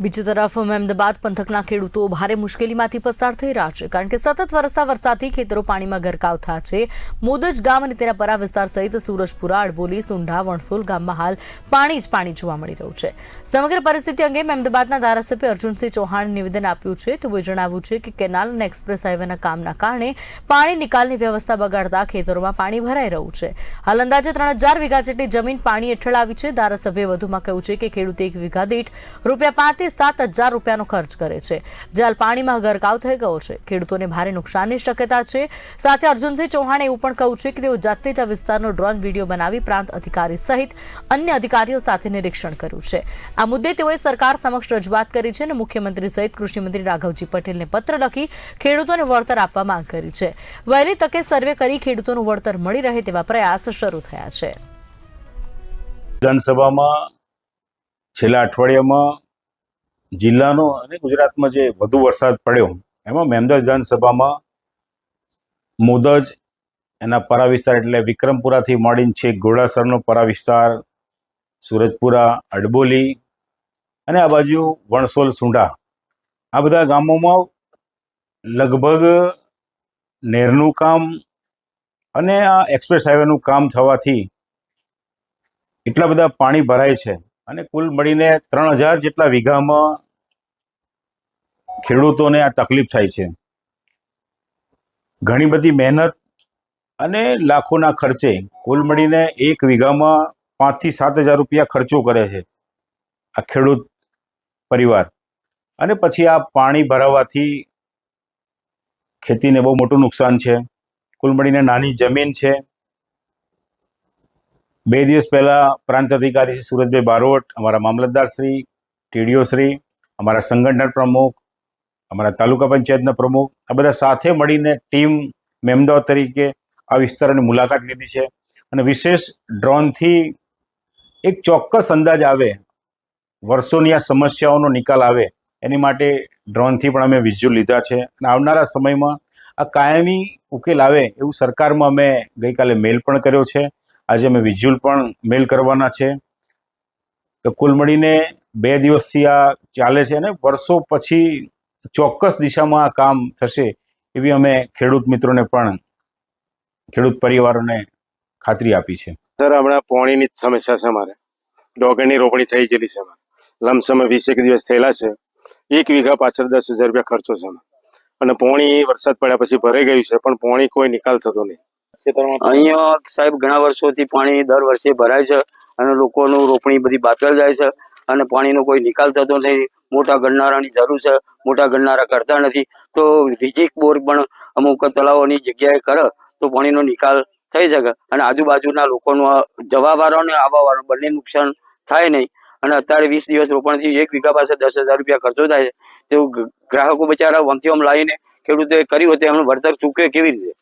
બીજી તરફ, અમદાવાદ પંથકના ખેડૂતો ભારે મુશ્કેલીમાંથી પસાર થઈ રહ્યા છે કારણ કે સતત વરસતા વરસાદથી ખેતરો પાણીમાં ગરકાવ થયા છે. મોદજ ગામ અને તેના પરા વિસ્તાર સહિત સુરજપુરા, અડબોલી, સુંઢા, વણસોલ ગામમાં હાલ પાણી જ પાણી જોવા મળી રહ્યું છે. સમગ્ર પરિસ્થિતિ અંગે અમદાવાદના ધારાસભ્ય અર્જુનસિંહ ચૌહાણે નિવેદન આપ્યું છે. તેઓએ જણાવ્યું છે કે કેનાલ અને એક્સપ્રેસ હાઈવેના કામના કારણે પાણી નિકાલની વ્યવસ્થા બગાડતા ખેતરોમાં પાણી ભરાઈ રહ્યું છે. હાલ અંદાજે ત્રણ હજાર વીઘા જેટલી જમીન પાણી હેઠળ આવી છે. ધારાસભ્યએ વધુમાં કહ્યું છે કે ખેડૂતે એક વીઘા દીઠ રૂપિયા પાંચથી સાત હજાર રૂપિયાનો ખર્ચ કરે છે. જે પાણીમાં ગરકાવ થઈ ગયો છે. ખેડૂતોને ભારે નુકસાનની શક્યતા છે. સાથે અર્જુનસિંહ ચૌહાણે એવું પણ કહ્યું છે કે તેઓ જાતે જ આ વિસ્તારનો ડ્રોન વીડિયો બનાવી પ્રાંત અધિકારી સહિત અન્ય અધિકારીઓ સાથે નિરીક્ષણ કર્યું છે. આ મુદ્દે તેઓએ સરકાર સમક્ષ રજૂઆત કરી છે અને મુખ્યમંત્રી સહિત કૃષિમંત્રી રાઘવજી પટેલને પત્ર લખી ખેડૂતોને વળતર આપવા માંગ કરી છે. વહેલી તકે સર્વે કરી ખેડૂતોનું વળતર મળી રહે તેવા પ્રયાસ શરૂ થયા છે. વિધાનસભામાં છેલ્લા અઠવાડિયામાં જિલ્લાનો અને ગુજરાતમાં જે વધુ વરસાદ પડ્યો, એમાં મેમદા વિધાનસભામાં મોદજ, એના પરા વિસ્તાર એટલે વિક્રમપુરાથી માંડીને છે ઘોડાસરનો પરા વિસ્તાર, સુરજપુરા, અડબોલી અને આ બાજુ વણસોલ, સુંઢા. આ બધા ગામોમાં લગભગ નહેરનું કામ અને આ એક્સપ્રેસ હાઈવેનું કામ થવાથી એટલા બધા પાણી ભરાય છે. અને કુલ મળીને ત્રણ હજાર જેટલા વીઘામાં ખેડૂતોને આ તકલીફ થાય છે. ઘણી બધી મહેનત અને લાખોના ખર્ચે કુલ મળીને એક વીઘામાં પાંચથી સાત હજાર રૂપિયા ખર્ચો કરે છે આ ખેડૂત પરિવાર. અને પછી આ પાણી ભરાવાથી ખેતીને બહુ મોટું નુકસાન છે. કુલ મળીને નાની જમીન છે. બે દિવસ પહેલાં પ્રાંત અધિકારી શ્રી સુરજભાઈ બારોટ, અમારા મામલતદાર શ્રી, ટીડીઓ અમારા સંગઠન પ્રમુખ, અમારા તાલુકા પંચાયતના પ્રમુખ, આ બધા સાથે મળીને ટીમ મેમદાવ તરીકે આ વિસ્તારોની મુલાકાત લીધી છે. અને વિશેષ ડ્રોનથી એક ચોક્કસ અંદાજ આવે, વર્ષોની આ સમસ્યાઓનો નિકાલ આવે, એની માટે ડ્રોનથી પણ અમે વિઝ્યુઅલ લીધા છે. અને આવનારા સમયમાં આ કાયમી ઉકેલ આવે એવું સરકારમાં અમે ગઈકાલે મેલ પણ કર્યો છે. આજે અમે વિઝ્યુઅલ પણ મેલ કરવાના છે. તો કુલ મળીને બે દિવસથી આ ચાલે છે અને વર્ષો પછી ચોક્કસ દિશામાં આ કામ થશે એવી અમે ખેડૂત મિત્રોને પણ, ખેડૂત પરિવારોને ખાતરી આપી છે. સર, હમણાં પોણીની સમસ્યા છે મારે. ડોગરની રોપણી થઈ ગયેલી છે મારે. લમસમે વીસેક દિવસ થયેલા છે. એક વીઘા પાછળ દસ હજાર રૂપિયા ખર્ચો છે. અને પોણી વરસાદ પડ્યા પછી ભરાઈ ગયું છે, પણ પોણી કોઈ નિકાલ થતો નહીં. અહીંયા સાહેબ ઘણા વર્ષોથી પાણી દર વર્ષે ભરાય છે અને લોકોનું રોપણી બધી બાતલ જાય છે અને પાણીનો કોઈ નિકાલ થતો નથી. મોટા ગણનારાની જરૂર છે, મોટા ગણનારા કરતા નથી. તો રિજીક બોર પણ અમુક તળાવોની જગ્યાએ કરે તો પાણીનો નિકાલ થઈ શકે. અને આજુબાજુના લોકોનું જવાવાળો અને આવવાવાળો બંને નુકસાન થાય નહીં. અને અત્યારે વીસ દિવસ રોપણથી એક વીઘા પાસે દસ હજાર રૂપિયા ખર્ચો થાય છે. તેવું ગ્રાહકો બિચારા, વંથીઓમ લાવીને ખેડૂતે કર્યું હતું એમનું વળતર ચૂકે કેવી રીતે?